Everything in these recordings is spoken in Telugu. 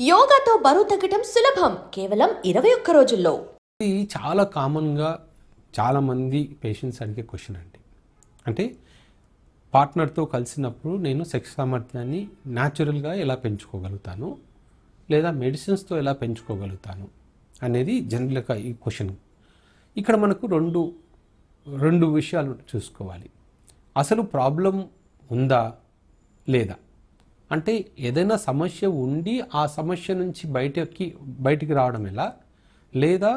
యోగాతో బరువు తగ్గటం సులభం. కేవలం ఇరవై ఒక్క రోజుల్లో. ఇది చాలా కామన్గా చాలామంది పేషెంట్స్ అడిగే క్వశ్చన్ అండి. అంటే పార్ట్నర్తో కలిసినప్పుడు నేను సెక్స్ సామర్థ్యాన్ని న్యాచురల్గా ఎలా పెంచుకోగలుగుతాను? లేదా మెడిసిన్స్తో ఎలా పెంచుకోగలుగుతాను? అనేది జనరల్గా ఈ క్వశ్చన్. ఇక్కడ మనకు రెండు రెండు విషయాలు చూసుకోవాలి. అసలు ప్రాబ్లం ఉందా? లేదా? అంటే ఏదైనా సమస్య ఉండి ఆ సమస్య నుంచి బయటకి బయటికి రావడం ఎలా? లేదా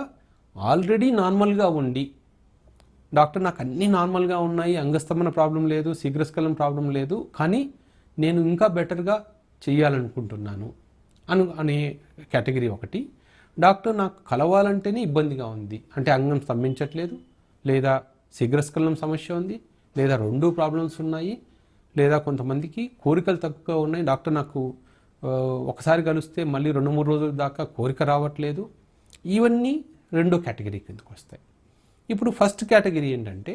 ఆల్రెడీ నార్మల్గా ఉండి డాక్టర్ నాకు అన్నీ నార్మల్గా ఉన్నాయి అంగస్తమన ప్రాబ్లం లేదు శీఘ్రస్కలం ప్రాబ్లం లేదు కానీ నేను ఇంకా బెటర్గా చేయాలనుకుంటున్నాను అను అనే కేటగిరీ ఒకటి. డాక్టర్ నాకు కలవాలంటేనే ఇబ్బందిగా ఉంది. అంటే అంగం స్తంభించట్లేదు లేదా శీఘ్రస్కలనం సమస్య ఉంది లేదా రెండు ప్రాబ్లమ్స్ ఉన్నాయి లేదా కొంతమందికి కోరికలు తక్కువగా ఉన్నాయి. డాక్టర్ నాకు ఒకసారి కలిస్తే మళ్ళీ రెండు మూడు రోజుల దాకా కోరిక రావట్లేదు. ఇవన్నీ రెండో కేటగిరీ కిందకు వస్తాయి. ఇప్పుడు ఫస్ట్ కేటగిరీ ఏంటంటే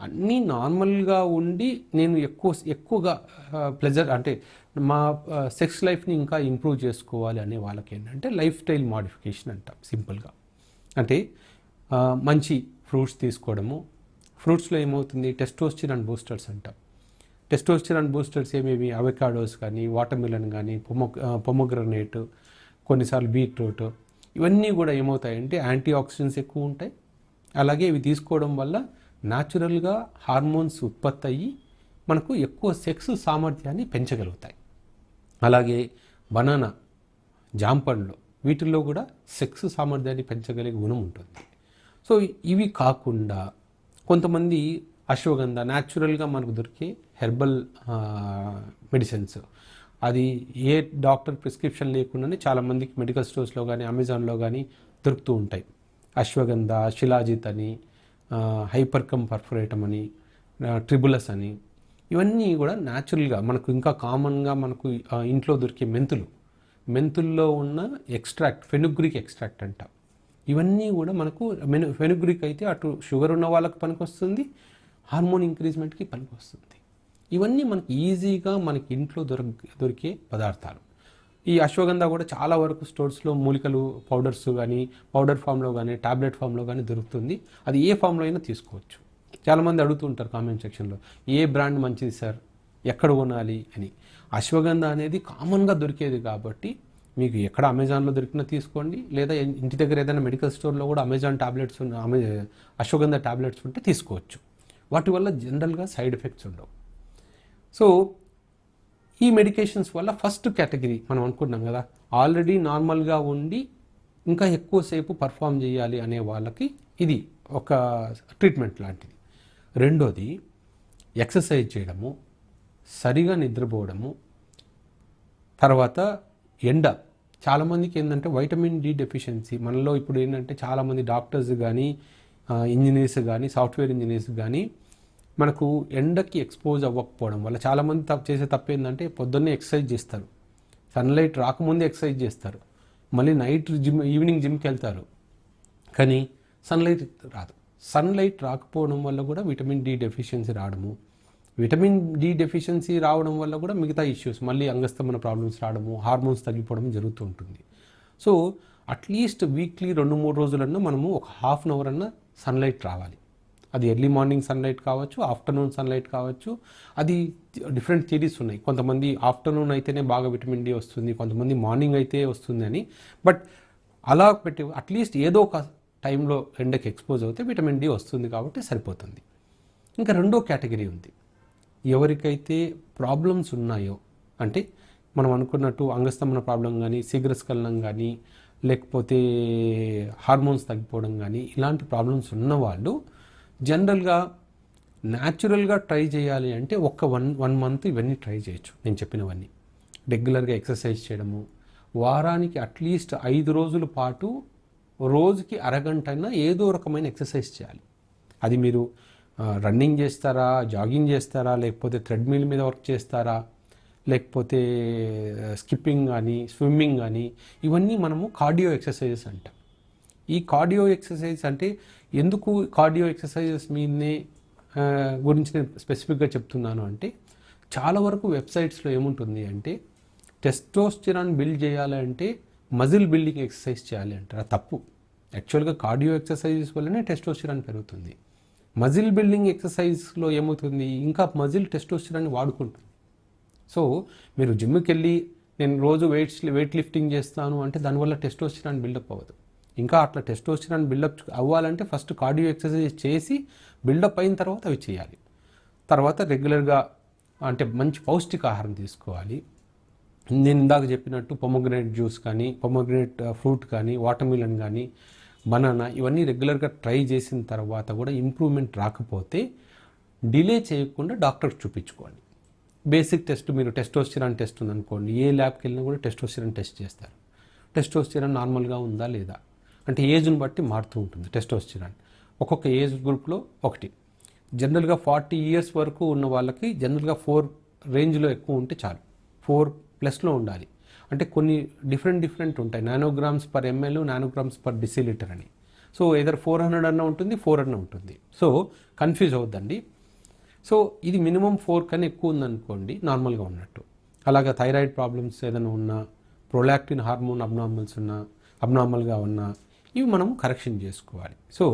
అన్నీ నార్మల్గా ఉండి నేను ఎక్కువ ఎక్కువగా ప్లెజర్ అంటే మా సెక్స్ లైఫ్ని ఇంకా ఇంప్రూవ్ చేసుకోవాలి అనే వాళ్ళకి ఏంటంటే లైఫ్ స్టైల్ మాడిఫికేషన్ అంటాం సింపుల్గా. అంటే మంచి ఫ్రూట్స్ తీసుకోవడము. ఫ్రూట్స్లో ఏమవుతుంది? టెస్టోస్టిరాన్ బూస్టర్స్ అంటాం. టెస్టోస్టిరాన్ బూస్టర్స్ ఏమేమి? అవకాడోస్ కానీ వాటర్మిలన్ కానీ పొమో పొమోగ్రనేట్ కొన్నిసార్లు బీట్రూట్ ఇవన్నీ కూడా ఏమవుతాయంటే యాంటీ ఆక్సిడెంట్స్ ఎక్కువ ఉంటాయి. అలాగే ఇవి తీసుకోవడం వల్ల న్యాచురల్గా హార్మోన్స్ ఉత్పత్తి అయ్యి మనకు ఎక్కువ సెక్స్ సామర్థ్యాన్ని పెంచగలుగుతాయి. అలాగే బనానా జాంపండ్లు వీటిల్లో కూడా సెక్స్ సామర్థ్యాన్ని పెంచగలిగే గుణం ఉంటుంది. సో ఇవి కాకుండా కొంతమంది అశ్వగంధ న్యాచురల్గా మనకు దొరికే హెర్బల్ మెడిసిన్స్. అది ఏ డాక్టర్ ప్రిస్క్రిప్షన్ లేకుండానే చాలామందికి మెడికల్ స్టోర్స్లో కానీ అమెజాన్లో కానీ దొరుకుతూ ఉంటాయి. అశ్వగంధ శిలాజిత్ అని హైపర్కమ్ పర్ఫరేటం అని ట్రిబులస్ అని ఇవన్నీ కూడా న్యాచురల్గా మనకు ఇంకా కామన్గా మనకు ఇంట్లో దొరికే మెంతులు. మెంతుల్లో ఉన్న ఎక్స్ట్రాక్ట్ ఫెనుగ్రిక్ ఎక్స్ట్రాక్ట్ అంట. ఇవన్నీ కూడా మనకు మెను ఫెనుగ్రిక్ అయితే అటు షుగర్ ఉన్న వాళ్ళకి పనికొస్తుంది హార్మోన్ ఇంక్రీజ్మెంట్కి పనికొస్తుంది. ఇవన్నీ మనకి ఈజీగా మనకి ఇంట్లో దొర దొరికే పదార్థాలు. ఈ అశ్వగంధ కూడా చాలా వరకు స్టోర్స్లో మూలికలు పౌడర్స్ కానీ పౌడర్ ఫామ్లో కానీ టాబ్లెట్ ఫామ్లో కానీ దొరుకుతుంది. అది ఏ ఫామ్లో అయినా తీసుకోవచ్చు. చాలామంది అడుగుతుంటారు కామెంట్ సెక్షన్లో ఏ బ్రాండ్ మంచిది సార్? ఎక్కడ కొనాలి అని. అశ్వగంధ అనేది కామన్గా దొరికేది కాబట్టి మీకు ఎక్కడ అమెజాన్లో దొరికినా తీసుకోండి. లేదా ఇంటి దగ్గర ఏదైనా మెడికల్ స్టోర్లో కూడా అమెజాన్ టాబ్లెట్స్ అమె అశ్వగంధ టాబ్లెట్స్ ఉంటే తీసుకోవచ్చు. వాటి వల్ల జనరల్గా సైడ్ ఎఫెక్ట్స్ ఉండవు. సో ఈ మెడికేషన్స్ వల్ల ఫస్ట్ కేటగిరీ మనం అనుకుంటున్నాం కదా. ఆల్రెడీ నార్మల్గా ఉండి ఇంకా ఎక్కువసేపు పర్ఫామ్ చేయాలి అనే వాళ్ళకి ఇది ఒక ట్రీట్మెంట్ లాంటిది. రెండోది ఎక్సర్సైజ్ చేయడము సరిగా నిద్రపోవడము తర్వాత ఎండ. చాలామందికి ఏంటంటే వైటమిన్ డి డెఫిషియన్సీ మనలో ఇప్పుడు ఏంటంటే చాలామంది డాక్టర్స్ కానీ ఇంజనీర్స్ కానీ సాఫ్ట్వేర్ ఇంజనీర్స్ కానీ మనకు ఎండకి ఎక్స్పోజ్ అవ్వకపోవడం వల్ల చాలామంది తప్పు చేసే తప్పు ఏంటంటే పొద్దున్నే ఎక్సర్సైజ్ చేస్తారు. సన్లైట్ రాకముందే ఎక్సర్సైజ్ చేస్తారు. మళ్ళీ నైట్ జిమ్ ఈవినింగ్ జిమ్కి వెళ్తారు. కానీ సన్లైట్ రాదు. సన్లైట్ రాకపోవడం వల్ల కూడా విటమిన్ డి డెఫిషియన్సీ రావడము విటమిన్ డి డెఫిషియన్సీ రావడం వల్ల కూడా మిగతా ఇష్యూస్ మళ్ళీ అంగస్తమన ప్రాబ్లమ్స్ రావడము హార్మోన్స్ తగ్గిపోవడం జరుగుతూ ఉంటుంది. సో అట్లీస్ట్ వీక్లీ రెండు మూడు రోజులన్నా మనము ఒక హాఫ్ అన్ అవర్ అన్నా సన్లైట్ రావాలి. అది ఎర్లీ మార్నింగ్ సన్లైట్ కావచ్చు ఆఫ్టర్నూన్ సన్లైట్ కావచ్చు. అది డిఫరెంట్ థియరీస్ ఉన్నాయి. కొంతమంది ఆఫ్టర్నూన్ అయితేనే బాగా విటమిన్ డి వస్తుంది కొంతమంది మార్నింగ్ అయితే వస్తుంది అని. బట్ అలా పెట్టి అట్లీస్ట్ ఏదో ఒక టైంలో ఎండకి ఎక్స్పోజ్ అవుతే విటమిన్ డి వస్తుంది కాబట్టి సరిపోతుంది. ఇంకా రెండో కేటగిరీ ఉంది. ఎవరికైతే ప్రాబ్లమ్స్ ఉన్నాయో అంటే మనం అనుకున్నట్టు అంగస్తమన ప్రాబ్లం కానీ శీఘ్రస్ఖలనం కానీ లేకపోతే హార్మోన్స్ తగ్గిపోవడం కానీ ఇలాంటి ప్రాబ్లమ్స్ ఉన్నవాళ్ళు జనరల్గా న్యాచురల్గా ట్రై చేయాలి అంటే ఒక్క వన్ వన్ మంత్ ఇవన్నీ ట్రై చేయొచ్చు నేను చెప్పినవన్నీ. రెగ్యులర్గా ఎక్సర్సైజ్ చేయడము వారానికి అట్లీస్ట్ ఐదు రోజుల పాటు రోజుకి అరగంట అయినా ఏదో రకమైన ఎక్సర్సైజ్ చేయాలి. అది మీరు రన్నింగ్ చేస్తారా జాగింగ్ చేస్తారా లేకపోతే థ్రెడ్మిల్ మీద వర్క్ చేస్తారా లేకపోతే స్కిప్పింగ్ కానీ స్విమ్మింగ్ కానీ ఇవన్నీ మనము కార్డియో ఎక్సర్సైజెస్ అంటాం. ఈ కార్డియో ఎక్సర్సైజ్ అంటే ఎందుకు కార్డియో ఎక్సర్సైజెస్ మీదనే గురించి నేను స్పెసిఫిక్గా చెప్తున్నాను అంటే చాలా వరకు వెబ్సైట్స్లో ఏముంటుంది అంటే టెస్టోస్టిరాన్ బిల్డ్ చేయాలంటే మజిల్ బిల్డింగ్ ఎక్సర్సైజ్ చేయాలి అంటారు. తప్పు. యాక్చువల్గా కార్డియో ఎక్సర్సైజెస్ వల్లనే టెస్టోస్టిరాన్ పెరుగుతుంది. మజిల్ బిల్డింగ్ ఎక్సర్సైజ్లో ఏమవుతుంది? ఇంకా మజిల్ టెస్టోస్టిరాన్ని వాడుకుంటుంది. సో మీరు జిమ్కి వెళ్ళి నేను రోజు వెయిట్స్ వెయిట్ లిఫ్టింగ్ చేస్తాను అంటే దానివల్ల టెస్టోస్టిరాన్ బిల్డప్ అవ్వదు. ఇంకా అట్లా టెస్టోస్టిరాన్ బిల్డప్ అవ్వాలంటే ఫస్ట్ కార్డియో ఎక్సర్సైజ్ చేసి బిల్డప్ అయిన తర్వాత అవి చేయాలి. తర్వాత రెగ్యులర్గా అంటే మంచి పౌష్టికాహారం తీసుకోవాలి. నేను ఇందాక చెప్పినట్టు పొమోగ్రనేట్ జ్యూస్ కానీ పొమోగ్రనేట్ ఫ్రూట్ uh, కానీ వాటర్మిలన్ కానీ బనానా ఇవన్నీ రెగ్యులర్గా ట్రై చేసిన తర్వాత కూడా ఇంప్రూవ్మెంట్ రాకపోతే డిలే చేయకుండా డాక్టర్ చూపించుకోండి. బేసిక్ టెస్ట్ మీరు టెస్టోస్టిరాన్ టెస్ట్ ఉందనుకోండి ఏ ల్యాబ్కి వెళ్ళినా కూడా టెస్టోస్టిరాన్ టెస్ట్ చేస్తారు. టెస్టోస్టిరాన్ నార్మల్గా ఉందా లేదా? అంటే ఏజ్ని బట్టి మారుతూ ఉంటుంది టెస్టోస్టిరాన్. ఒక్కొక్క ఏజ్ గ్రూప్లో ఒకటి. జనరల్గా ఫార్టీ ఇయర్స్ వరకు ఉన్న వాళ్ళకి జనరల్గా ఫోర్ రేంజ్లో ఎక్కువ ఉంటే చాలు. ఫోర్ ప్లస్లో ఉండాలి. అంటే కొన్ని డిఫరెంట్ డిఫరెంట్ ఉంటాయి. Nanograms per ml nanograms per decilitre అని. సో ఏదర్ ఫోర్ హండ్రెడ్ అన్న ఉంటుంది ఫోర్ అన్న ఉంటుంది. సో కన్ఫ్యూజ్ అవుద్దండి. సో ఇది మినిమం ఫోర్ కన్నా ఎక్కువ ఉందనుకోండి నార్మల్గా ఉన్నట్టు. అలాగే థైరాయిడ్ ప్రాబ్లమ్స్ ఏదైనా ఉన్నా ప్రొలాక్టిన్ హార్మోన్ అబ్నార్మల్స్ ఉన్నా అబ్నార్మల్గా ఉన్నా ఇవి మనం కరెక్షన్ చేసుకోవాలి. సో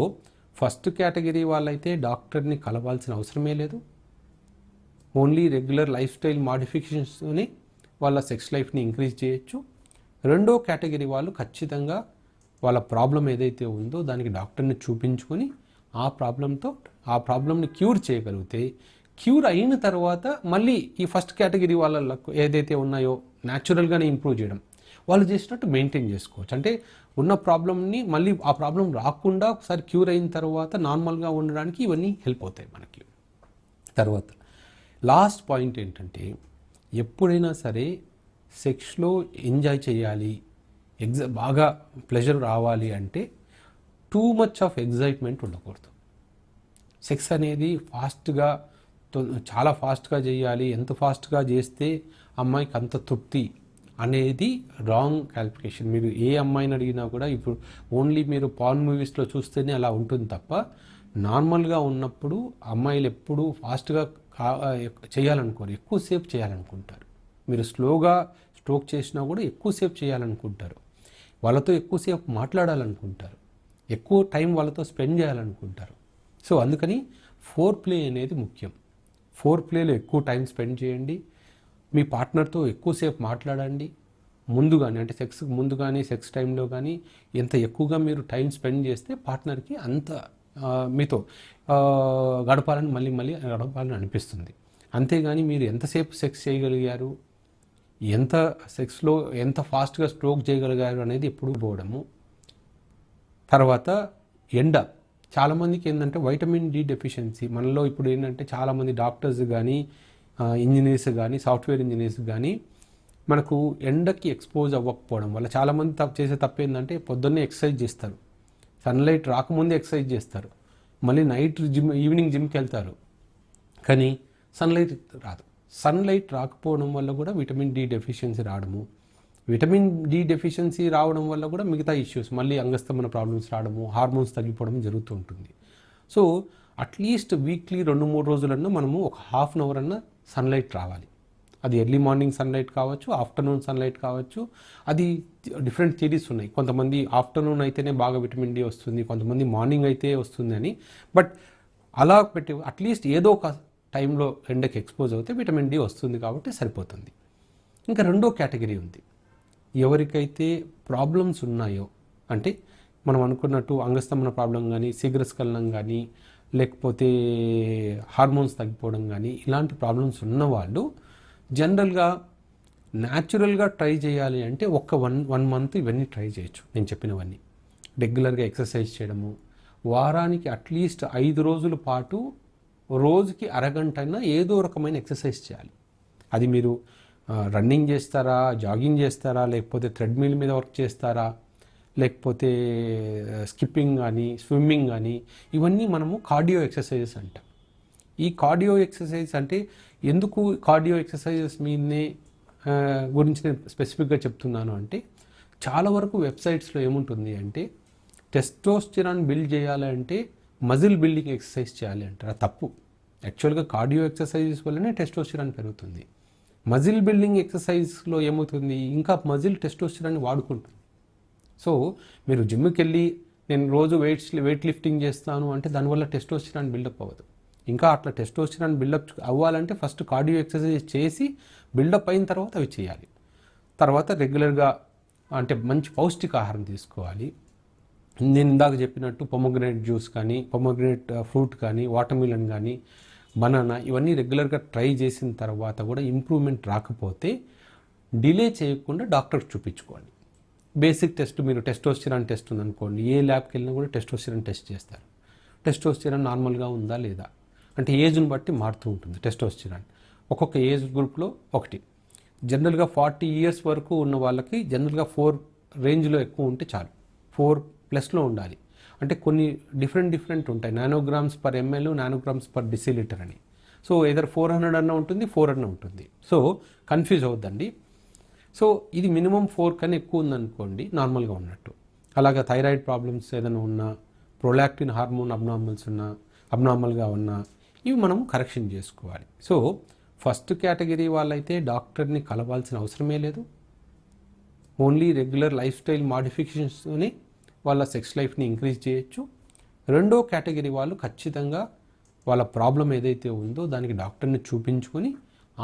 ఫస్ట్ కేటగిరీ వాళ్ళైతే డాక్టర్ని కలవాల్సిన అవసరమే లేదు. ఓన్లీ రెగ్యులర్ లైఫ్ స్టైల్ మాడిఫికేషన్స్తోనే వాళ్ళ సెక్స్ లైఫ్ని ఇంక్రీజ్ చేయొచ్చు. రెండో కేటగిరీ వాళ్ళు ఖచ్చితంగా వాళ్ళ ప్రాబ్లం ఏదైతే ఉందో దానికి డాక్టర్ని చూపించుకొని ఆ ప్రాబ్లంతో ఆ ప్రాబ్లమ్ని క్యూర్ చేయగలిగితే క్యూర్ అయిన తర్వాత మళ్ళీ ఈ ఫస్ట్ కేటగిరీ వాళ్ళ ఏదైతే ఉన్నాయో న్యాచురల్గానే ఇంప్రూవ్ చేయడం. వాళ్ళు చేసినట్టు మెయింటైన్ చేసుకోవచ్చు. అంటే ఉన్న ప్రాబ్లమ్ని మళ్ళీ ఆ ప్రాబ్లం రాకుండా ఒకసారి క్యూర్ అయిన తర్వాత నార్మల్గా ఉండడానికి ఇవన్నీ హెల్ప్ అవుతాయి మనకి. తర్వాత లాస్ట్ పాయింట్ ఏంటంటే ఎప్పుడైనా సరే సెక్స్లో ఎంజాయ్ చేయాలి ఎగ్జ బాగా ప్లెజర్ రావాలి అంటే టూ మచ్ ఆఫ్ ఎగ్జైట్మెంట్ ఉండకూడదు. సెక్స్ అనేది ఫాస్ట్గా చాలా ఫాస్ట్గా చేయాలి ఎంత ఫాస్ట్గా చేస్తే అమ్మాయికి అంత తృప్తి అనేది రాంగ్ క్యాలిఫికేషన్ మీరు ఏ అమ్మాయిని అడిగినా కూడా ఇప్పుడు ఓన్లీ మీరు పాన్ మూవీస్లో చూస్తేనే అలా ఉంటుంది తప్ప నార్మల్గా ఉన్నప్పుడు అమ్మాయిలు ఎప్పుడూ ఫాస్ట్గా కా చేయాలనుకోరు. ఎక్కువసేపు చేయాలనుకుంటారు. మీరు స్లోగా స్ట్రోక్ చేసినా కూడా ఎక్కువసేపు చేయాలనుకుంటారు. వాళ్ళతో ఎక్కువసేపు మాట్లాడాలనుకుంటారు. ఎక్కువ టైం వాళ్ళతో స్పెండ్ చేయాలనుకుంటారు. సో అందుకని ఫోర్ ప్లే అనేది ముఖ్యం. ఫోర్ ప్లేలో ఎక్కువ టైం స్పెండ్ చేయండి. మీ పార్ట్నర్తో ఎక్కువసేపు మాట్లాడండి. ముందు కానీ అంటే సెక్స్ ముందు కానీ సెక్స్ టైంలో కానీ ఎంత ఎక్కువగా మీరు టైం స్పెండ్ చేస్తే పార్ట్నర్కి అంత మీతో గడపాలని మళ్ళీ మళ్ళీ గడపాలని అనిపిస్తుంది. అంతేగాని మీరు ఎంతసేపు సెక్స్ చేయగలిగారు? ఎంత సెక్స్లో ఎంత ఫాస్ట్గా స్ట్రోక్ చేయగలిగారు అనేది ఎప్పుడు పోవడము తర్వాత ఎండ. చాలామందికి ఏంటంటే వైటమిన్ డి డెఫిషియన్సీ మనలో ఇప్పుడు ఏంటంటే చాలామంది డాక్టర్స్ కానీ ఇంజనీర్స్ కానీ సాఫ్ట్వేర్ ఇంజనీర్స్ కానీ మనకు ఎండకి ఎక్స్పోజ్ అవ్వకపోవడం వల్ల చాలామంది తప్పు చేసే తప్పు ఏంటంటే పొద్దున్నే ఎక్సర్సైజ్ చేస్తారు. సన్లైట్ రాకముందే ఎక్సర్సైజ్ చేస్తారు. మళ్ళీ నైట్ జిమ్ ఈవినింగ్ జిమ్కి వెళ్తారు కానీ సన్లైట్ రాదు. సన్లైట్ రాకపోవడం వల్ల కూడా విటమిన్ డి డెఫిషియన్సీ రావడము విటమిన్ డి డెఫిషియన్సీ రావడం వల్ల కూడా మిగతా ఇష్యూస్ మళ్ళీ అంగస్తమన ప్రాబ్లమ్స్ రావడము హార్మోన్స్ తగ్గిపోవడం జరుగుతూ ఉంటుంది. సో అట్లీస్ట్ వీక్లీ రెండు మూడు రోజులన్నా మనము ఒక హాఫ్ అన్ అవర్ అన్నా సన్లైట్ రావాలి. అది ఎర్లీ మార్నింగ్ సన్లైట్ కావచ్చు ఆఫ్టర్నూన్ సన్లైట్ కావచ్చు. అది డిఫరెంట్ థియరీస్ ఉన్నాయి. కొంతమంది ఆఫ్టర్నూన్ అయితేనే బాగా విటమిన్ డి వస్తుంది కొంతమంది మార్నింగ్ అయితే వస్తుందని బట్ అలా పెట్టి అట్లీస్ట్ ఏదో ఒక టైంలో ఎండకి ఎక్స్పోజ్ అవుతే విటమిన్ డి వస్తుంది కాబట్టి సరిపోతుంది. ఇంకా రెండో కేటగిరీ ఉంది. ఎవరికైతే ప్రాబ్లమ్స్ ఉన్నాయో అంటే మనం అనుకున్నట్టు అంగస్తమన ప్రాబ్లం కానీ శీఘ్రస్ఖలనం కానీ లేకపోతే హార్మోన్స్ తగ్గిపోవడం కానీ ఇలాంటి ప్రాబ్లమ్స్ ఉన్నవాళ్ళు జనరల్గా న్యాచురల్గా ట్రై చేయాలి అంటే ఒక్క వన్ వన్ మంత్ ఇవన్నీ ట్రై చేయొచ్చు నేను చెప్పినవన్నీ. రెగ్యులర్గా ఎక్సర్సైజ్ చేయడము. వారానికి అట్లీస్ట్ ఐదు రోజుల పాటు రోజుకి అరగంట అయినా ఏదో రకమైన ఎక్సర్సైజ్ చేయాలి. అది మీరు రన్నింగ్ చేస్తారా జాగింగ్ చేస్తారా లేకపోతే థ్రెడ్మిల్ మీద వర్క్ చేస్తారా లేకపోతే స్కిప్పింగ్ కానీ స్విమ్మింగ్ కానీ ఇవన్నీ మనము కార్డియో ఎక్సర్సైజెస్ అంటాం. ఈ కార్డియో ఎక్సర్సైజ్ అంటే ఎందుకు కార్డియో ఎక్సర్సైజెస్ మీదనే గురించి నేను స్పెసిఫిక్గా చెప్తున్నాను అంటే చాలా వరకు వెబ్సైట్స్లో ఏముంటుంది అంటే టెస్టోస్టిరాన్ బిల్డ్ చేయాలి అంటే మజిల్ బిల్డింగ్ ఎక్సర్సైజ్ చేయాలి అంటారు. అది తప్పు. యాక్చువల్గా కార్డియో ఎక్సర్సైజెస్ వల్లనే టెస్టోస్టిరాన్ పెరుగుతుంది. మజిల్ బిల్డింగ్ ఎక్సర్సైజ్లో ఏమవుతుంది? ఇంకా మజిల్ టెస్టోస్టిరాన్ని వాడుకుంటుంది. సో మీరు జిమ్కి వెళ్ళి నేను రోజు వెయిట్స్ వెయిట్ లిఫ్టింగ్ చేస్తాను అంటే దానివల్ల టెస్టోస్టిరాన్ బిల్డప్ అవ్వదు. ఇంకా అట్లా టెస్టోస్టిరాన్ బిల్డప్ అవ్వాలంటే ఫస్ట్ కార్డియో ఎక్సర్సైజ్ చేసి బిల్డప్ అయిన తర్వాత అవి చేయాలి. తర్వాత రెగ్యులర్గా అంటే మంచి పౌష్టికాహారం తీసుకోవాలి. నేను ఇందాక చెప్పినట్టు పొమోగ్రనేట్ జ్యూస్ కానీ పొమోగ్రనేట్ ఫ్రూట్ uh, కానీ వాటర్మిలన్ కానీ బనానా ఇవన్నీ రెగ్యులర్గా ట్రై చేసిన తర్వాత కూడా ఇంప్రూవ్మెంట్ రాకపోతే డిలే చేయకుండా డాక్టర్కి చూపించుకోండి. బేసిక్ టెస్ట్ మీరు టెస్టోస్టిరాన్ టెస్ట్ ఉందనుకోండి ఏ ల్యాబ్కి వెళ్ళినా కూడా టెస్టోస్టిరాన్ టెస్ట్ చేస్తారు. టెస్టోస్టిరాన్ నార్మల్గా ఉందా లేదా? అంటే ఏజ్ని బట్టి మారుతూ ఉంటుంది టెస్టోస్టిరాన్. ఒక్కొక్క ఏజ్ గ్రూప్లో ఒకటి. జనరల్గా ఫార్టీ ఇయర్స్ వరకు ఉన్న వాళ్ళకి జనరల్గా ఫోర్ రేంజ్లో ఎక్కువ ఉంటే చాలు. ఫోర్ ప్లస్లో ఉండాలి. అంటే కొన్ని డిఫరెంట్ డిఫరెంట్ ఉంటాయి. Nanograms per ml nanograms per decilitre అని. సో ఏదర్ ఫోర్ హండ్రెడ్ అన్న ఉంటుంది ఫోర్ అన్న ఉంటుంది. సో కన్ఫ్యూజ్ అవుద్దండి సో ఇది మినిమం ఫోర్ కన్నా ఎక్కువ ఉందనుకోండి నార్మల్గా ఉన్నట్టు. అలాగే థైరాయిడ్ ప్రాబ్లమ్స్ ఏదైనా ఉన్నా ప్రొలాక్టిన్ హార్మోన్ అబ్నార్మల్స్ ఉన్నా అబ్నార్మల్గా ఉన్నా ఇవి మనం కరెక్షన్ చేసుకోవాలి. సో ఫస్ట్ కేటగిరీ వాళ్ళైతే డాక్టర్ని కలవాల్సిన అవసరమే లేదు. ఓన్లీ రెగ్యులర్ లైఫ్ స్టైల్ మాడిఫికేషన్స్తోనే వాళ్ళ సెక్స్ లైఫ్ని ఇంక్రీజ్ చేయొచ్చు. రెండో కేటగిరీ వాళ్ళు ఖచ్చితంగా వాళ్ళ ప్రాబ్లం ఏదైతే ఉందో దానికి డాక్టర్ని చూపించుకొని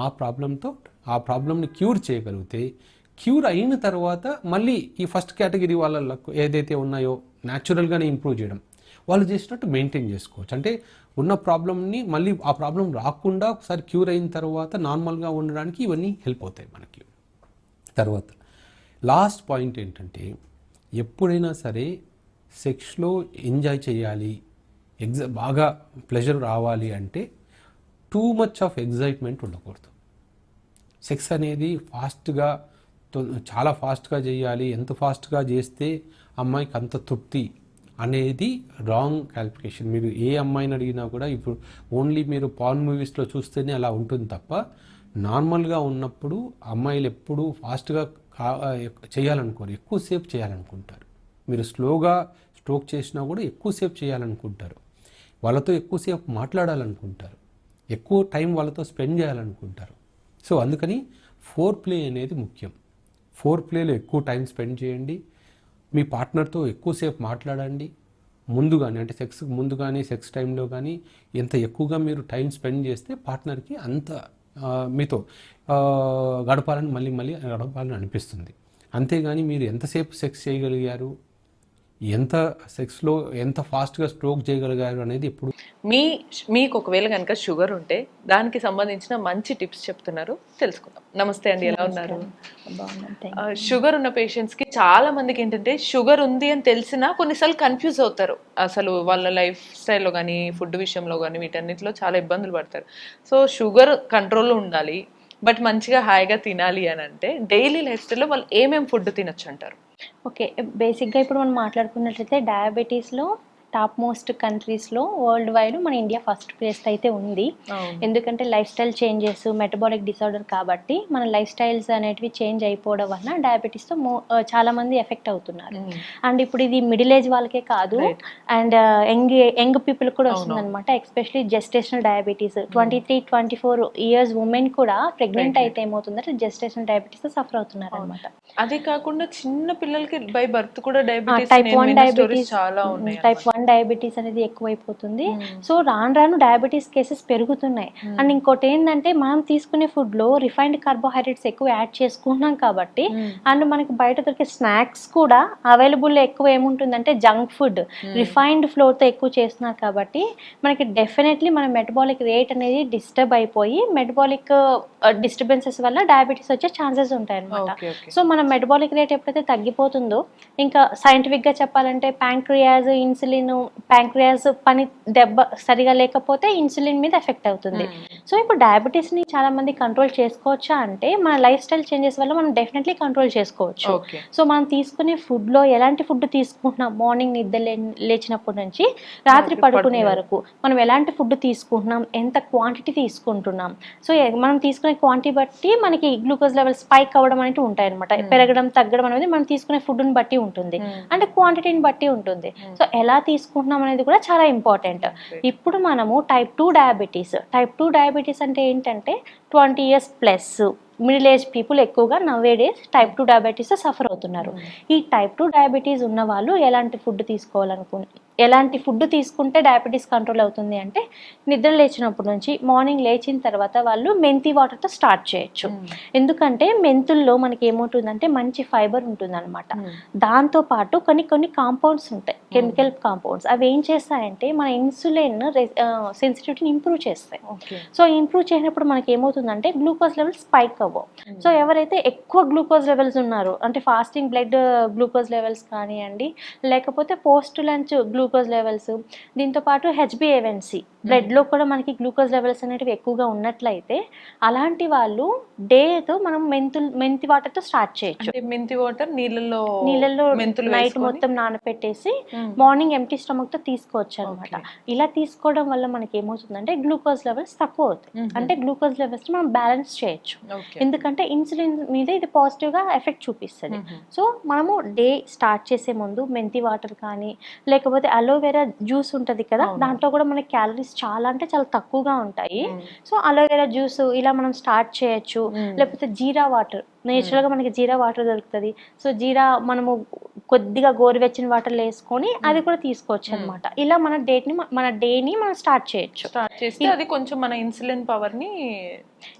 ఆ ప్రాబ్లంతో ఆ ప్రాబ్లమ్ని క్యూర్ చేయగలిగితే క్యూర్ అయిన తర్వాత మళ్ళీ ఈ ఫస్ట్ కేటగిరీ వాళ్ళకు ఏదైతే ఉన్నాయో న్యాచురల్గానే ఇంప్రూవ్ చేయడం. వాళ్ళు చేసినట్టు మెయింటైన్ చేసుకోవచ్చు. అంటే ఉన్న ప్రాబ్లమ్ని మళ్ళీ ఆ ప్రాబ్లం రాకుండా ఒకసారి క్యూర్ అయిన తర్వాత నార్మల్గా ఉండడానికి ఇవన్నీ హెల్ప్ అవుతాయి మనకి. తర్వాత లాస్ట్ పాయింట్ ఏంటంటే ఎప్పుడైనా సరే సెక్స్లో ఎంజాయ్ చేయాలి ఎగ్జ బాగా ప్లెజర్ రావాలి అంటే టూ మచ్ ఆఫ్ ఎగ్జైట్మెంట్ ఉండకూడదు. సెక్స్ అనేది ఫాస్ట్గా చాలా ఫాస్ట్గా చేయాలి. ఎంత ఫాస్ట్గా చేస్తే అమ్మాయికి అంత తృప్తి అనేది రాంగ్ క్యాలిఫికేషన్ మీరు ఏ అమ్మాయిని అడిగినా కూడా ఇప్పుడు ఓన్లీ మీరు పాన్ మూవీస్లో చూస్తేనే అలా ఉంటుంది తప్ప నార్మల్గా ఉన్నప్పుడు అమ్మాయిలు ఎప్పుడూ ఫాస్ట్గా కా చేయాలనుకోరు. ఎక్కువసేపు చేయాలనుకుంటారు. మీరు స్లోగా స్ట్రోక్ చేసినా కూడా ఎక్కువసేపు చేయాలనుకుంటారు. వాళ్ళతో ఎక్కువసేపు మాట్లాడాలనుకుంటారు. ఎక్కువ టైం వాళ్ళతో స్పెండ్ చేయాలనుకుంటారు. సో అందుకని ఫోర్ ప్లే అనేది ముఖ్యం. ఫోర్ ప్లేలో ఎక్కువ టైం స్పెండ్ చేయండి. మీ పార్ట్నర్తో ఎక్కువసేపు మాట్లాడండి. ముందుగానే అంటే సెక్స్ ముందు కానీ సెక్స్ టైంలో కానీ ఎంత ఎక్కువగా మీరు టైం స్పెండ్ చేస్తే పార్ట్నర్కి అంత మీతో గడపాలని మళ్ళీ మళ్ళీ గడపాలని అనిపిస్తుంది. అంతేగాని మీరు ఎంతసేపు సెక్స్ చేయగలిగారు? ఎంత సెక్స్లో ఎంత ఫాస్ట్గా స్ట్రోక్ చేయగలిగారు అనేది ఎప్పుడు మీ మీకు ఒకవేళ కనుక షుగర్ ఉంటే దానికి సంబంధించిన మంచి టిప్స్ చెప్తున్నారు. తెలుసుకుందాం. నమస్తే అండి ఎలా ఉన్నారు? షుగర్ ఉన్న పేషెంట్స్కి చాలా మందికి ఏంటంటే షుగర్ ఉంది అని తెలిసినా కొన్నిసార్లు కన్ఫ్యూజ్ అవుతారు. అసలు వాళ్ళ లైఫ్ స్టైల్లో కానీ ఫుడ్ విషయంలో కానీ వీటన్నిటిలో చాలా ఇబ్బందులు పడతారు. సో షుగర్ కంట్రోల్లో ఉండాలి. బట్ మంచిగా హాయిగా తినాలి అని అంటే డైలీ లైఫ్ స్టైల్లో వాళ్ళు ఏమేమి ఫుడ్ తినొచ్చు అంటారు? ఓకే బేసిక్గా ఇప్పుడు మనం మాట్లాడుకున్నట్లయితే డయాబెటీస్లో టాప్ మోస్ట్ కంట్రీస్లో వరల్డ్ వైడ్ మన ఇండియా ఫస్ట్ ప్లేస్ అయితే ఉంది. ఎందుకంటే lifestyle changes metabolic disorder కాబట్టి మన లైఫ్ స్టైల్స్ అనేటివి చేంజ్ అయిపోవడం వలన డయాబెటీస్తో మో చాలా మంది ఎఫెక్ట్ అవుతున్నారు. అండ్ ఇప్పుడు ఇది మిడిల్ ఏజ్ వాళ్ళకే కాదు. అండ్ యంగ్ యంగ్ పీపుల్ కూడా అవును. వస్తుంది అనమాట especially gestational diabetes twenty three twenty four years women కూడా ప్రెగ్నెంట్. అయితే ఏమవుతుందంటే జెస్టేషనల్ డయాబెటీస్ సఫర్ అవుతున్నారు అనమాట అదే కాకుండా చిన్న పిల్లలకి బై బర్త్ కూడా డయాబెటీస్ టైప్ వన్ డయాబెటీస్ చాలా ఉన్నాయి టైప్ వన్ డయాబెటీస్ అనేది ఎక్కువైపోతుంది. సో రాను రాను డయాబెటీస్ కేసెస్ పెరుగుతున్నాయి. అండ్ ఇంకోటి ఏంటంటే మనం తీసుకునే ఫుడ్లో రిఫైన్డ్ కార్బోహైడ్రేట్స్ ఎక్కువ యాడ్ చేసుకుంటున్నాం కాబట్టి అండ్ మనకి బయట దొరికే స్నాక్స్ కూడా అవైలబుల్ ఎక్కువ ఏముంటుందంటే జంక్ ఫుడ్ రిఫైన్డ్ ఫ్లోర్తో ఎక్కువ చేస్తున్నారు కాబట్టి మనకి డెఫినెట్లీ మన మెటబాలిక్ రేట్ అనేది డిస్టర్బ్ అయిపోయి మెటబాలిక్ డిస్టర్బెన్సెస్ వల్ల డయాబెటీస్ వచ్చే ఛాన్సెస్ ఉంటాయి అనమాట సో మన మెటబాలిక్ రేట్ ఎప్పుడైతే తగ్గిపోతుందో ఇంకా scientific గా చెప్పాలంటే ప్యాంక్రియాజ్ ఇన్సులిన్ ప్యాంక్రియాజ్ పని దెబ్బ సరిగా లేకపోతే ఇన్సులిన్ మీద ఎఫెక్ట్ అవుతుంది. సో ఇప్పుడు diabetes ని చాలా మంది కంట్రోల్ చేసుకోవచ్చా అంటే మన లైఫ్ స్టైల్ చేంజెస్ వల్ల మనం డెఫినెట్లీ కంట్రోల్ చేసుకోవచ్చు. సో మనం తీసుకునే food లో ఎలాంటి ఫుడ్ తీసుకుంటున్నాం? మార్నింగ్ నిద్ర లేచినప్పటి నుంచి రాత్రి పడుకునే వరకు మనం ఎలాంటి ఫుడ్ తీసుకుంటున్నాం? ఎంత క్వాంటిటీ తీసుకుంటున్నాం? సో మనం తీసుకునే క్వాంటిటీ బట్టి మనకి గ్లూకోజ్ లెవెల్ స్పైక్ అవ్వడం అనేది ఉంటాయి అనమాట పెరగడం తగ్గడం అనేది మనం తీసుకునే ఫుడ్ని బట్టి ఉంటుంది. అంటే క్వాంటిటీని బట్టి ఉంటుంది. సో ఎలా తీసుకుంటున్నాం అనేది కూడా చాలా ఇంపార్టెంట్. ఇప్పుడు మనము type two diabetes type two diabetes అంటే ఏంటంటే twenty years plus. Middle age people ఎక్కువగా nowadays type two diabetes suffer అవుతున్నారు. ఈ టైప్ టూ డయాబెటీస్ ఉన్న వాళ్ళు ఎలాంటి ఫుడ్ తీసుకోవాలనుకు ఎలాంటి ఫుడ్ తీసుకుంటే డయాబెటీస్ కంట్రోల్ అవుతుంది అంటే నిద్ర లేచినప్పటి నుంచి మార్నింగ్ లేచిన తర్వాత వాళ్ళు మెంతి వాటర్తో స్టార్ట్ చేయొచ్చు. ఎందుకంటే మెంతుల్లో మనకి ఏముంటుందంటే మంచి ఫైబర్ ఉంటుంది అనమాట దాంతో పాటు కొన్ని కొన్ని కాంపౌండ్స్ ఉంటాయి. కెమికల్ కాంపౌండ్స్ అవి ఏం చేస్తాయంటే మన ఇన్సులిన్ సెన్సిటివిటీని ఇంప్రూవ్ చేస్తాయి. సో ఇంప్రూవ్ చేసినప్పుడు మనకి ఏమవుతుందంటే గ్లూకోజ్ లెవెల్స్ స్పైక్ అవ్వవు సో ఎవరైతే ఎక్కువ గ్లూకోజ్ లెవెల్స్ ఉన్నారో అంటే ఫాస్టింగ్ బ్లడ్ గ్లూకోజ్ లెవెల్స్ కానివ్వండి లేకపోతే పోస్ట్ లంచ్ గ్లూకోజ్ లెవెల్స్ దీంతో పాటు హెచ్బిఏవెన్సీ బ్లడ్లో కూడా మనకి గ్లూకోజ్ లెవెల్స్ అనేటివి ఎక్కువగా ఉన్నట్లయితే అలాంటి వాళ్ళు డేతో మనం మెంతులు మెంతి వాటర్తో స్టార్ట్ చేయొచ్చు మెంతి వాటర్ నీళ్ళలో నీళ్ళల్లో మెంతులు నైట్? మొత్తం నానపెట్టేసి మ్మ్. మార్నింగ్ ఎంటీ స్టమక్తో తీసుకోవచ్చు అనమాట. ఇలా తీసుకోవడం వల్ల మనకి ఏమవుతుందంటే గ్లూకోజ్ లెవెల్స్ తక్కువ అవుతాయి. అంటే గ్లూకోజ్ లెవెల్స్ మనం బ్యాలెన్స్ చేయొచ్చు ఎందుకంటే ఇన్సులిన్ మీద ఇది పాజిటివ్గా ఎఫెక్ట్ చూపిస్తుంది. సో మనము డే స్టార్ట్ చేసే ముందు మెంతి వాటర్ కానీ లేకపోతే అలోవెరా జ్యూస్ ఉంటుంది కదా. దాంట్లో కూడా మనకి క్యాలరీస్ చాలా అంటే చాలా తక్కువగా ఉంటాయి. సో అలోవెరా జ్యూస్ ఇలా మనం స్టార్ట్ చేయొచ్చు. లేకపోతే జీరా వాటర్ నేచురల్గా మనకి జీరా వాటర్ దొరుకుతుంది. సో జీరా మనము కొద్దిగా గోరువెచ్చని వాటర్లో వేసుకొని అది కూడా తీసుకోవచ్చు అనమాట ఇలా మన డేట్ని మన డేని మనం స్టార్ట్ చేయొచ్చు. స్టార్ట్ చేస్తే అది కొంచెం మన ఇన్సులిన్ పవర్ని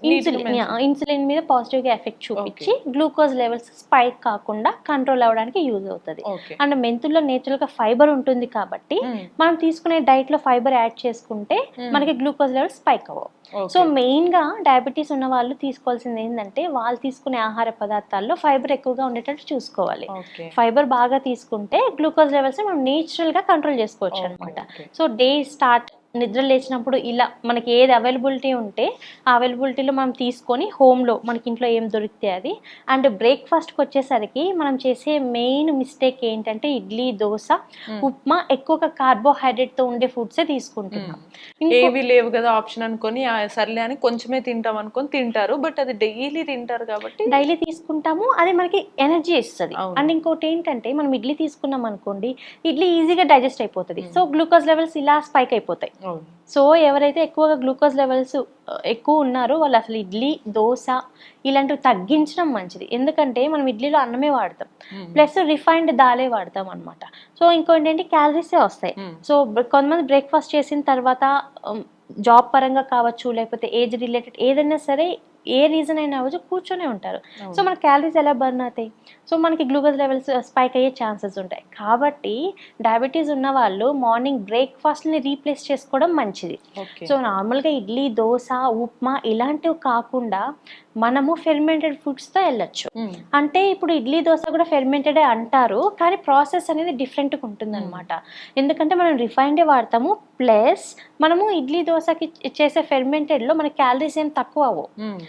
ఇన్సులిన్ ఇన్సులిన్ మీద పాజిటివ్గా ఎఫెక్ట్ చూపించి గ్లూకోజ్ లెవెల్స్ స్పైక్ కాకుండా కంట్రోల్ అవ్వడానికి యూజ్ అవుతుంది. అండ్ మెంతుల్లో నేచురల్గా ఫైబర్ ఉంటుంది కాబట్టి మనం తీసుకునే డైట్లో ఫైబర్ యాడ్ చేసుకుంటే మనకి గ్లూకోజ్ లెవెల్స్ స్పైక్ అవ్వవు. సో మెయిన్గా డయాబెటీస్ ఉన్న వాళ్ళు తీసుకోవాల్సింది ఏంటంటే వాళ్ళు తీసుకునే ఆహార పదార్థాల్లో ఫైబర్ ఎక్కువగా ఉండేటట్టు చూసుకోవాలి. ఫైబర్ బాగా తీసుకుంటే గ్లూకోజ్ లెవెల్స్ మనం నేచురల్గా కంట్రోల్ చేసుకోవచ్చు అనమాట. సో డే స్టార్ట్ నిద్ర లేచినప్పుడు ఇలా మనకి ఏది అవైలబిలిటీ ఉంటే ఆ అవైలబిలిటీలో మనం తీసుకొని హోమ్లో మనకి ఇంట్లో ఏం దొరికితే అది. అండ్ బ్రేక్ఫాస్ట్కి వచ్చేసరికి మనం చేసే మెయిన్ మిస్టేక్ ఏంటంటే ఇడ్లీ దోశ ఉప్మా ఎక్కువగా కార్బోహైడ్రేట్తో ఉండే ఫుడ్సే తీసుకుంటున్నాం. ఏవి లేవు కదా ఆప్షన్ అనుకొని సర్లే అని కొంచెమే తింటాం అనుకొని తింటారు బట్ అది డైలీ తింటారు కాబట్టి డైలీ తీసుకుంటాము అది మనకి ఎనర్జీ ఇస్తుంది. అండ్ ఇంకోటి ఏంటంటే మనం ఇడ్లీ తీసుకున్నాం అనుకోండి ఇడ్లీ ఈజీగా డైజెస్ట్ అయిపోతుంది. సో గ్లూకోజ్ లెవెల్స్ ఇలా స్పైక్ అయిపోతాయి. సో ఎవరైతే ఎక్కువగా గ్లూకోజ్ లెవెల్స్ ఎక్కువ ఉన్నారో వాళ్ళు అసలు ఇడ్లీ దోశ ఇలాంటివి తగ్గించడం మంచిది. ఎందుకంటే మనం ఇడ్లీలో అన్నమే వాడతాం. ప్లస్ రిఫైన్డ్ దాలే వాడతాం అనమాట సో ఇంకోటి ఏంటి? క్యాలరీసే వస్తాయి. సో కొంతమంది బ్రేక్ఫాస్ట్ చేసిన తర్వాత జాబ్ పరంగా కావచ్చు లేకపోతే ఏజ్ రిలేటెడ్ ఏదైనా సరే ఏ రీజన్ అయినా అవ్వచ్చు కూర్చొనే ఉంటారు. సో మన క్యాలరీస్ ఎలా బర్న్ అవుతాయి? సో మనకి గ్లూకోజ్ లెవెల్స్ స్పైక్ అయ్యే ఛాన్సెస్ ఉంటాయి. కాబట్టి డయాబెటీస్ ఉన్న వాళ్ళు మార్నింగ్ బ్రేక్ఫాస్ట్ని రీప్లేస్ చేసుకోవడం మంచిది. సో నార్మల్గా ఇడ్లీ దోశ ఉప్మా ఇలాంటివి కాకుండా మనము ఫెర్మెంటెడ్ ఫుడ్స్తో వెళ్ళొచ్చు. అంటే ఇప్పుడు ఇడ్లీ దోశ కూడా ఫెర్మెంటెడే అంటారు కానీ ప్రాసెస్ అనేది డిఫరెంట్గా ఉంటుంది అనమాట ఎందుకంటే మనం రిఫైన్డే వాడతాము ప్లస్ మనము ఇడ్లీ దోశకి చేసే ఫెర్మెంటెడ్లో మన క్యాలరీస్ ఏం తక్కువ అవ్వవు.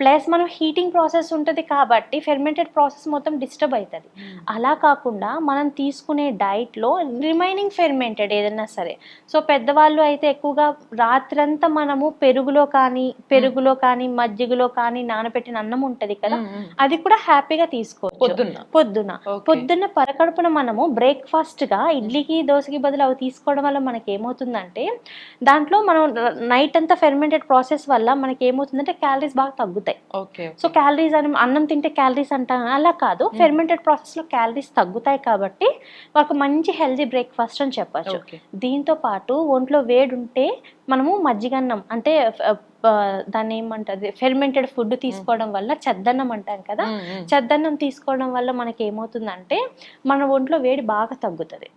ప్లస్ మనం హీటింగ్ ప్రాసెస్ ఉంటుంది కాబట్టి ఫెర్మెంటెడ్ ప్రాసెస్ మొత్తం డిస్టర్బ్ అవుతుంది అలా కాకుండా మనం తీసుకునే డైట్లో రిమైనింగ్ ఫెర్మెంటెడ్ ఏదైనా సరే. సో పెద్దవాళ్ళు అయితే ఎక్కువగా రాత్రంతా మనము పెరుగులో కానీ పెరుగులో కానీ మజ్జిగలో కానీ నానబెట్టిన అన్నం ఉంటుంది కదా. మ్మ్. అది కూడా హ్యాపీగా తీసుకోవచ్చు. పొద్దున్న. పొద్దున. పొద్దున్న పరకడుపున మనము బ్రేక్ఫాస్ట్గా ఇడ్లీకి దోశకి బదులు అవి తీసుకోవడం వల్ల మనకి ఏమవుతుందంటే దాంట్లో మనం నైట్ అంతా ఫెర్మెంటెడ్ ప్రాసెస్ వల్ల మనకి ఏమవుతుందంటే క్యాలరీస్ బాగా తగ్గుతాయి. ఓకే సో క్యాలరీస్ అని అన్నం తింటే క్యాలరీస్ అంటాం అలా కాదు. ఫెర్మెంటెడ్ ప్రాసెస్లో క్యాలరీస్ తగ్గుతాయి కాబట్టి ఒక మంచి హెల్తీ బ్రేక్ఫాస్ట్ అని చెప్పచ్చు. దీంతో పాటు ఒంట్లో వేడి ఉంటే మనము మజ్జిగన్నం అంటే దాన్ని ఏమంటారు ఫెర్మెంటెడ్ ఫుడ్ తీసుకోవడం వల్ల చెద్దన్నం అంటాం కదా. చెద్దన్నం తీసుకోవడం వల్ల మనకి ఏమవుతుందంటే మన ఒంట్లో వేడి బాగా తగ్గుతుంది.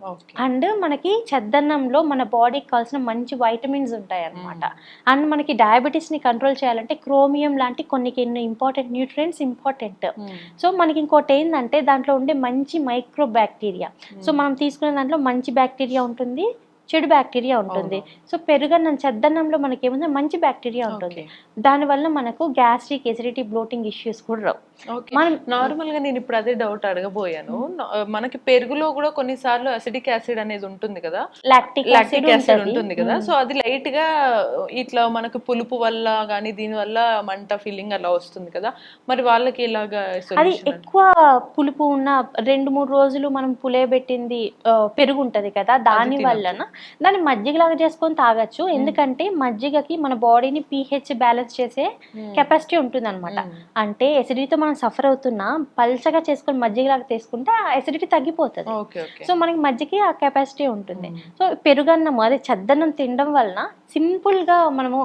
అండ్ మనకి చెద్దన్నంలో మన బాడీకి కావాల్సిన మంచి వైటమిన్స్ ఉంటాయి అన్నమాట అండ్ మనకి డయాబెటీస్ని కంట్రోల్ చేయాలంటే క్రోమియం లాంటి కొన్ని కొన్ని ఇంపార్టెంట్ న్యూట్రియంట్స్ ఇంపార్టెంట్. సో మనకి ఇంకోటి ఏంటంటే దాంట్లో ఉండే మంచి మైక్రో బ్యాక్టీరియా సో మనం తీసుకునే దాంట్లో మంచి బ్యాక్టీరియా ఉంటుంది చెడు బ్యాక్టీరియా ఉంటుంది. సో పెరుగన్నం చెద్దన్నంలో మనకి ఏముంది మంచి బ్యాక్టీరియా ఉంటుంది. దానివల్ల మనకు గ్యాస్ట్రిక్ ఎసిడిటీ బ్లోటింగ్ ఇష్యూస్ కూడా రావు. మనం నార్మల్గా నేను ఇప్పుడు అదే డౌట్ అడగబోయాను. మనకి పెరుగులో కూడా కొన్నిసార్లు అసిడిక్ యాసిడ్ అనేది ఉంటుంది కదా? లాక్టిక్ లాక్టిక్ యాసిడ్ ఉంటుంది. కదా? సో అది లైట్గా ఇట్లా మనకు పులుపు వల్ల కానీ దీని వల్ల మంట ఫీలింగ్ అలా వస్తుంది కదా? మరి వాళ్ళకి ఇలాగా అది? ఎక్కువ పులుపు ఉన్న రెండు మూడు రోజులు మనం పులియబెట్టింది ఆ, పెరుగు ఉంటది కదా? దాని. వలన దాన్ని మజ్జిగలాగా చేసుకొని తాగొచ్చు. ఎందుకంటే మజ్జిగకి మన బాడీని pH బ్యాలెన్స్ చేసే. కెపాసిటీ ఉంటుంది అనమాట. అంటే ఎసిడిటీతో మనం సఫర్ అవుతున్నా పల్చగా చేసుకొని మజ్జిగలాగా తీసుకుంటే ఆ ఎసిడిటీ తగ్గిపోతుంది. సో మనకి మజ్జిగకి ఆ కెపాసిటీ ఉంటుంది. సో పెరుగన్నం అదే చద్దన్నం తినడం వలన సింపుల్గా మనము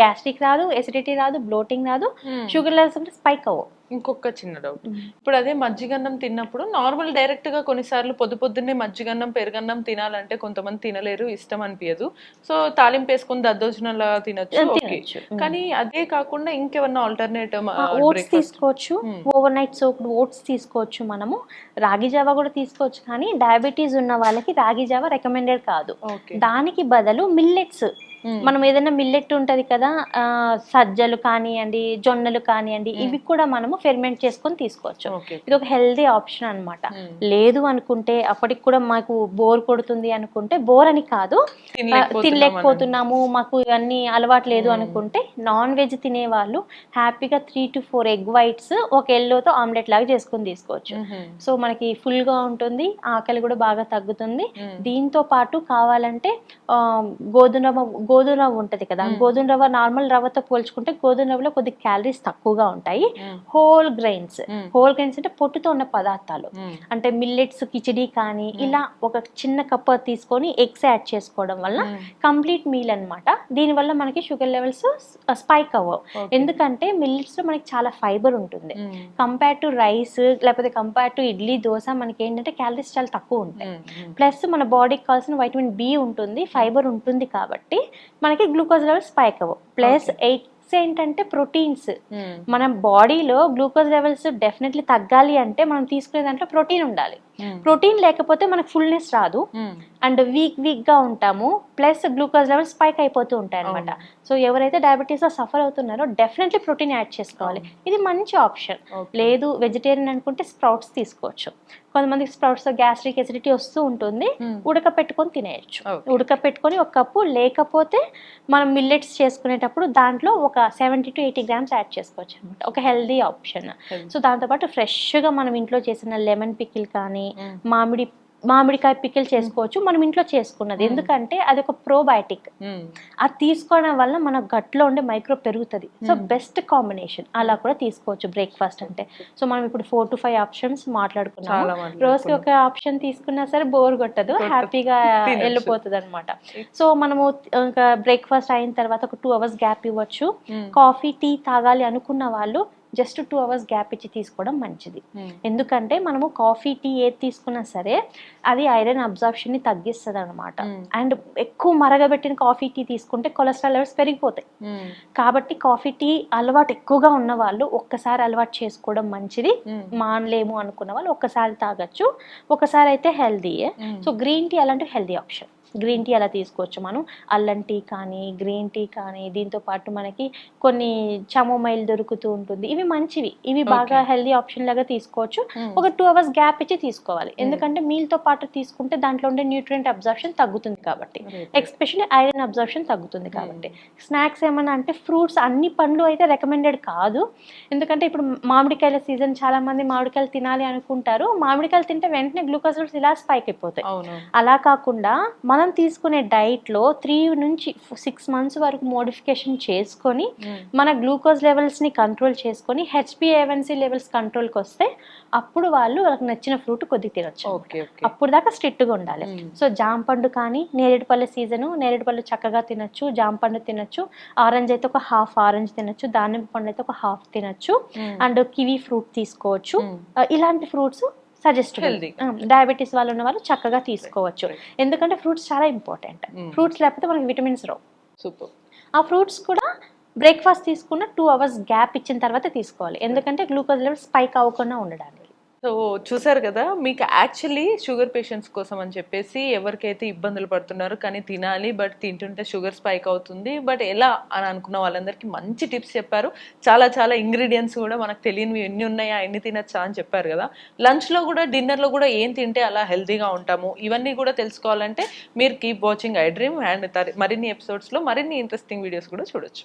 గ్యాస్ట్రిక్ రాదు ఎసిడిటీ రాదు బ్లోటింగ్ రాదు. షుగర్ లెవెల్స్ స్పైక్ అవ్వవు. ఇంకొక చిన్న డౌట్ ఇప్పుడు అదే మజ్జిగన్నం తిన్నప్పుడు నార్మల్ డైరెక్ట్గా కొన్నిసార్లు పొద్దు పొద్దున్నే మజ్జిగన్నం పెరుగన్నం తినాలంటే కొంతమంది తినలేరు ఇష్టం అనిపించదు సో తాలింపు వేసుకుని దద్దోజనంలా తినొచ్చు. కానీ అదే కాకుండా ఇంకేమన్నా ఆల్టర్నేట్ ఓట్స్ తీసుకోవచ్చు. ఓవర్ నైట్ సోక్డ్ ఓట్స్ తీసుకోవచ్చు మనము. రాగి జావా కూడా తీసుకోవచ్చు కానీ డయాబెటీస్ ఉన్న వాళ్ళకి రాగి జావా రికమెండెడ్ కాదు. దానికి బదులు మిల్లెట్స్ మనం ఏదైనా మిల్లెట్ ఉంటది కదా సజ్జలు కానివ్వండి జొన్నలు కానివ్వండి ఇవి కూడా మనము ఫెర్మెంట్ చేసుకొని తీసుకోవచ్చు. ఇది ఒక హెల్దీ ఆప్షన్ అన్నమాట. లేదు అనుకుంటే అప్పటికి కూడా మాకు బోర్ కొడుతుంది అనుకుంటే బోర్ అని కాదు తినలేకపోతున్నాము మాకు ఇవన్నీ అలవాటు లేదు అనుకుంటే నాన్ వెజ్ తినే వాళ్ళు హ్యాపీగా three to four egg whites ఒక ఎల్లోతో ఆమ్లెట్ లాగా చేసుకొని తీసుకోవచ్చు. సో మనకి full గా ఉంటుంది ఆకలి కూడా బాగా తగ్గుతుంది. దీంతో పాటు కావాలంటే గోధుమ గోధుమ రవ్వ ఉంటుంది కదా గోధుమ రవ్వ నార్మల్ రవ్వతో పోల్చుకుంటే గోధుమ రవ్వలో కొద్ది క్యాలరీస్ తక్కువగా ఉంటాయి. హోల్ గ్రెయిన్స్ హోల్ గ్రెయిన్స్ అంటే పొట్టుతో ఉన్న పదార్థాలు. అంటే మిల్లెట్స్ కిచడీ కానీ ఇలా ఒక చిన్న కప్ తీసుకొని ఎగ్స్ యాడ్ చేసుకోవడం వల్ల కంప్లీట్ మీల్ అన్నమాట. దీనివల్ల మనకి షుగర్ లెవెల్స్ స్పైక్ అవ్వవు. ఎందుకంటే మిల్లెట్స్లో మనకి చాలా ఫైబర్ ఉంటుంది. కంపేర్ టు రైస్ లేకపోతే కంపేర్ టు ఇడ్లీ దోశ మనకి ఏంటంటే క్యాలరీస్ చాలా తక్కువ ఉంటాయి. ప్లస్ మన బాడీకి కావాల్సిన వైటమిన్ బి ఉంటుంది ఫైబర్ ఉంటుంది కాబట్టి మనకి గ్లూకోజ్ లెవెల్ స్పైక్ అవ్వవు ప్లస్ ఎయిట్స్ ఏంటంటే ప్రోటీన్స్ మన బాడీలో గ్లూకోజ్ లెవెల్స్ డెఫినెట్లీ తగ్గాలి అంటే మనం తీసుకునే దాంట్లో ప్రోటీన్ ఉండాలి. ప్రోటీన్ లేకపోతే మనకు ఫుల్నెస్ రాదు. అండ్ వీక్ వీక్గా ఉంటాము. ప్లస్ గ్లూకోజ్ లెవెల్స్ స్పైక్ అయిపోతూ ఉంటాయి అనమాట సో ఎవరైతే డయాబెటీస్లో సఫర్ అవుతున్నారో డెఫినెట్లీ ప్రోటీన్ యాడ్ చేసుకోవాలి. ఇది మంచి ఆప్షన్ లేదు వెజిటేరియన్ అనుకుంటే స్ప్రౌట్స్ తీసుకోవచ్చు. కొంతమందికి స్ప్రౌట్స్ గ్యాస్ట్రిక్ ఎసిడిటీ వస్తూ ఉంటుంది. ఉడకపెట్టుకొని తినేయచ్చు. ఉడకపెట్టుకొని ఒక కప్పు లేకపోతే మనం మిల్లెట్స్ చేసుకునేటప్పుడు దాంట్లో ఒక seventy to eighty grams add చేసుకోవచ్చు అనమాట ఒక హెల్దీ ఆప్షన్ సో దాంతోపాటు ఫ్రెష్గా మనం ఇంట్లో చేసిన లెమన్ పికిల్ కానీ మామిడి మామిడికాయ పికిల్ చేసుకోవచ్చు. మనం ఇంట్లో చేసుకున్నది. ఎందుకంటే అది ఒక ప్రోబయోటిక్ అది తీసుకోవడం వల్ల మన గట్లో ఉండే మైక్రో పెరుగుతుంది. So best combination. అలా కూడా తీసుకోవచ్చు బ్రేక్ఫాస్ట్ అంటే. సో మనం ఇప్పుడు ఫోర్ టు ఫైవ్ ఆప్షన్స్ మాట్లాడుకున్నాం. రోజుకి ఒక ఆప్షన్ తీసుకున్నా సరే బోర్ కొట్టదు. హ్యాపీగా. వెళ్ళిపోతుంది అనమాట సో మనము ఇంకా బ్రేక్ఫాస్ట్ అయిన తర్వాత ఒక టూ అవర్స్ గ్యాప్ ఇవ్వచ్చు. కాఫీ టీ తాగాలి అనుకున్న వాళ్ళు జస్ట్ టూ అవర్స్ గ్యాప్ ఇచ్చి తీసుకోవడం మంచిది. ఎందుకంటే మనము కాఫీ టీ ఏది తీసుకున్నా సరే అది ఐరన్ అబ్జార్ప్షన్ని తగ్గిస్తుంది అనమాట అండ్ ఎక్కువ మరగబెట్టిన కాఫీ టీ తీసుకుంటే కొలెస్ట్రాల్ లెవెల్స్ పెరిగిపోతాయి. కాబట్టి కాఫీ టీ అలవాటు ఎక్కువగా ఉన్న వాళ్ళు ఒక్కసారి అలవాటు చేసుకోవడం మంచిది. మానలేము అనుకున్న వాళ్ళు ఒక్కసారి తాగొచ్చు. ఒకసారి అయితే హెల్దీయే సో గ్రీన్ టీ అలాంటి హెల్దీ ఆప్షన్. గ్రీన్ టీ అలా తీసుకోవచ్చు మనం. అల్లం టీ కానీ గ్రీన్ టీ కానీ దీంతో పాటు మనకి కొన్ని చమోమైల్ దొరుకుతూ ఉంటుంది. ఇవి మంచివి. ఇవి బాగా హెల్దీ ఆప్షన్ లాగా తీసుకోవచ్చు. ఒక టూ అవర్స్ గ్యాప్ ఇచ్చి తీసుకోవాలి. ఎందుకంటే meal తో పాటు తీసుకుంటే దాంట్లో ఉండే న్యూట్రియంట్ అబ్జర్ప్షన్ తగ్గుతుంది కాబట్టి. ఎక్స్పెషల్లీ ఐరన్ అబ్జర్ప్షన్ తగ్గుతుంది కాబట్టి. స్నాక్స్ ఏమన్నా అంటే ఫ్రూట్స్ అన్ని పండ్లు అయితే రికమెండెడ్ కాదు. ఎందుకంటే ఇప్పుడు మామిడికాయల సీజన్ చాలా మంది మామిడికాయలు తినాలి అనుకుంటారు. మామిడికాయలు తింటే వెంటనే గ్లూకోజ్ ఇలా స్పైక్ అయిపోతాయి. అలా కాకుండా మనం తీసుకునే డైట్లో త్రీ నుంచి సిక్స్ మంత్స్ వరకు మోడిఫికేషన్ చేసుకొని మన గ్లూకోజ్ లెవెల్స్ని కంట్రోల్ చేసుకొని హెచ్పిఏవన్సీ లెవెల్స్ కంట్రోల్కి వస్తే అప్పుడు వాళ్ళు వాళ్ళకి నచ్చిన ఫ్రూట్ కొద్దిగా తినొచ్చు అప్పుడు దాకా స్ట్రిక్ట్గా ఉండాలి. సో జామ పండు కానీ నేరేడుపళ్ళ సీజను నేరేడుపళ్ళు చక్కగా తినొచ్చు జామ పండు తినొచ్చు ఆరెంజ్ అయితే ఒక హాఫ్ ఆరెంజ్ తినొచ్చు దానిమ్మ పండు అయితే ఒక హాఫ్ తినొచ్చు అండ్ కివీ ఫ్రూట్ తీసుకోవచ్చు. ఆ, ఇలాంటి ఫ్రూట్స్ సజెస్ట్ Healthy. డయాబెటీస్ వాళ్ళు ఉన్న వాళ్ళు చక్కగా తీసుకోవచ్చు. ఎందుకంటే ఫ్రూట్స్ చాలా ఇంపార్టెంట్. ఫ్రూట్స్ లేకపోతే మనకి విటమిన్స్ రావు. సూపర్ ఆ ఫ్రూట్స్ కూడా బ్రేక్ఫాస్ట్ తీసుకున్న టూ అవర్స్ గ్యాప్ ఇచ్చిన తర్వాత తీసుకోవాలి. ఎందుకంటే గ్లూకోజ్ లెవెల్ స్పైక్ అవ్వకుండా ఉండడానికి. సో చూసారు కదా మీకు యాక్చువల్లీ షుగర్ పేషెంట్స్ కోసం అని చెప్పేసి ఎవరికైతే ఇబ్బందులు పడుతున్నారో కానీ తినాలి బట్ తింటుంటే షుగర్ స్పైక్ అవుతుంది. బట్ ఎలా అని అనుకున్న వాళ్ళందరికీ మంచి టిప్స్ చెప్పారు. చాలా చాలా ఇంగ్రీడియంట్స్ కూడా మనకు తెలియనివి ఎన్ని ఉన్నాయా ఎన్ని తినచ్చా అని చెప్పారు కదా. లంచ్లో కూడా డిన్నర్లో కూడా ఏం తింటే అలా హెల్తీగా ఉంటాము? ఇవన్నీ కూడా తెలుసుకోవాలంటే మీరు keep watching I dream and మరిన్ని ఎపిసోడ్స్లో మరిన్ని ఇంట్రెస్టింగ్ వీడియోస్ కూడా చూడొచ్చు.